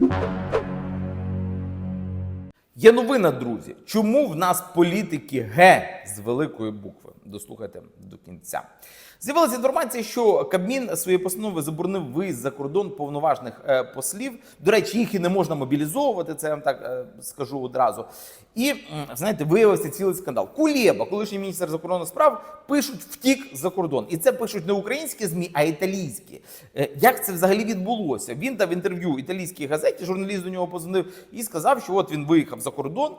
Música Є новина, друзі. Чому в нас політики Г з великої букви? Дослухайте до кінця. З'явилася інформація, що Кабмін своєю постановою заборонив виїзд за кордон повноважних е, послів. До речі, їх і не можна мобілізовувати. Це я вам так е, скажу одразу. І знаєте, виявився цілий скандал. Кулєба, колишній міністр закордонних справ, пишуть втік за кордон, і це пишуть не українські змі, а італійські. Е, Як це взагалі відбулося? Він дав інтерв'ю італійській газеті. Журналіст до нього позвонив і сказав, що от він виїхав за кордон.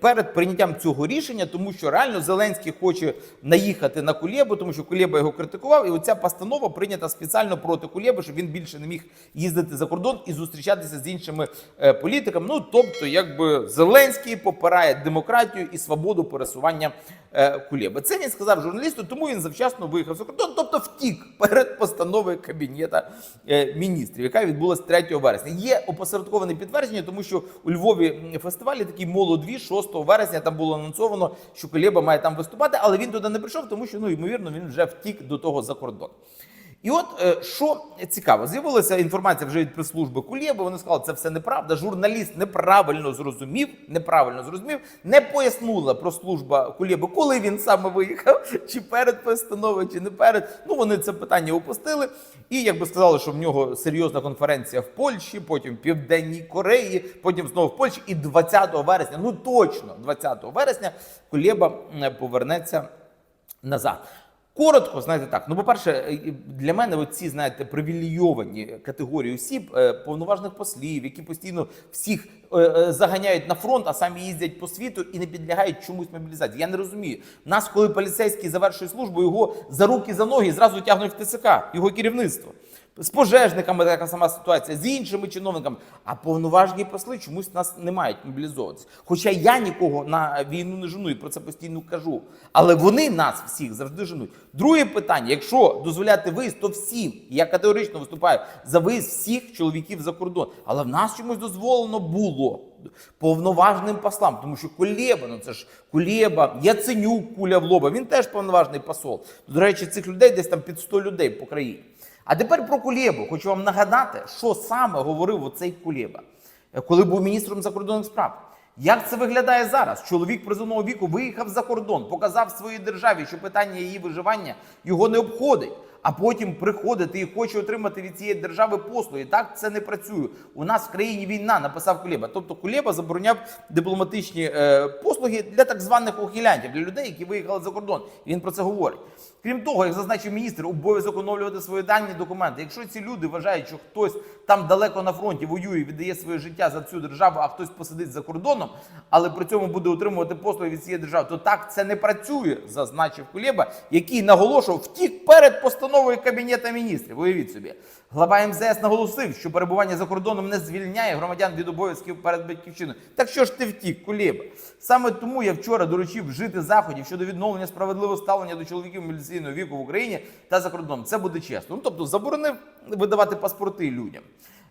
Перед прийняттям цього рішення, тому що реально Зеленський хоче наїхати на Кулєбу, тому що Кулєба його критикував, і оця постанова прийнята спеціально проти Кулєби, щоб він більше не міг їздити за кордон і зустрічатися з іншими е, політиками. Ну тобто, якби Зеленський попирає демократію і свободу пересування е, Кулєби. Це він сказав журналісту, тому він завчасно виїхав за кордон, тобто втік перед постановою кабінета е, міністрів, яка відбулася 3 вересня. Є опосередковане підтвердження, тому що у Львові фестивалі такий молодві 6 вересня там було анонсовано, що Кулєба має там виступати, але він туди не прийшов, тому що ну ймовірно він вже втік до того за кордон. І от е, що цікаво, з'явилася інформація вже від прес-служби Кулєби. Вони сказали, це все неправда. Журналіст неправильно зрозумів, неправильно зрозумів, не пояснула про служба Кулєби, коли він саме виїхав, чи перед постановою, чи не перед. Ну вони це питання опустили. І якби сказали, що в нього серйозна конференція в Польщі, потім в Південній Кореї, потім знову в Польщі. І 20 вересня, ну точно 20 вересня, Кулєба повернеться назад. Коротко, знаєте так. Ну, по-перше, е, для мене оці, знаєте, привілейовані категорії осіб, е, повноважних послів, які постійно всіх е, заганяють на фронт, а самі їздять по світу і не підлягають чомусь мобілізації. Я не розумію. Нас, коли поліцейський завершує службу, його за руки, за ноги зразу тягнуть в ТСК, його керівництво. З пожежниками така сама ситуація, з іншими чиновниками. А повноважні посли чомусь нас не мають мобілізовуватися. Хоча я нікого на війну не жену і про це постійно кажу. Але вони нас всіх завжди женуть. Друге питання: якщо дозволяти виїзд, то всім я категорично виступаю за виїзд всіх чоловіків за кордон. Але в нас чомусь дозволено було повноважним послам, тому що Кулєба, ну це ж Кулєба, Яценюк, Куля в лоба, він теж повноважний посол. До речі, цих людей десь там під 100 людей по країні. А тепер про Кулєбу. Хочу вам нагадати, що саме говорив оцей Кулєба, коли був міністром закордонних справ. Як це виглядає зараз? Чоловік призовного віку виїхав за кордон, показав своїй державі, що питання її виживання його не обходить. А потім приходити і хоче отримати від цієї держави послуги. Так це не працює. У нас в країні війна, написав Кулєба. Тобто Кулєба забороняв дипломатичні е, послуги для так званих ухилянтів, для людей, які виїхали за кордон. Він про це говорить. Крім того, як зазначив міністр, обов'язок оновлювати свої дані документи. Якщо ці люди вважають, що хтось там далеко на фронті воює, віддає своє життя за цю державу, а хтось посидить за кордоном, але при цьому буде отримувати послуги від цієї держави, то так це не працює, зазначив Кулєба, який наголошував втік перед постановою кабінету міністрів. Уявіть собі, глава МЗС наголосив, що перебування за кордоном не звільняє громадян від обов'язків перед батьківщиною. Так що ж ти втік, Кулєба? Саме тому я вчора доручив вжити заходів щодо відновлення справедливого ставлення до чоловіків міліційного віку в Україні та за кордоном. Це буде чесно. Ну тобто заборонив видавати паспорти людям.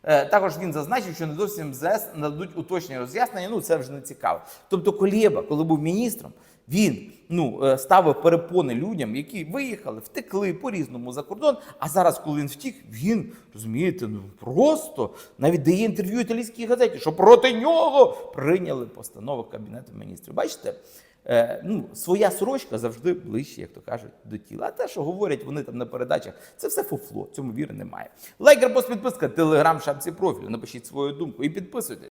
Е, Також він зазначив, що не зовсім МЗС нададуть уточнені роз'яснення. Ну це вже не цікаво. Тобто, Колєба, коли був міністром, він ну е, ставив перепони людям, які виїхали, втекли по різному за кордон. А зараз, коли він втік, він розумієте, ну просто навіть дає інтерв'ю італійській газеті, що проти нього прийняли постанову кабінету міністрів. Бачите? Е, ну, своя сорочка завжди ближче, як то кажуть, до тіла. А те, що говорять вони там на передачах, це все фуфло. Цьому віри немає. Лайк, репост, підписка, телеграм, шапці профілю. Напишіть свою думку і підписуйтесь.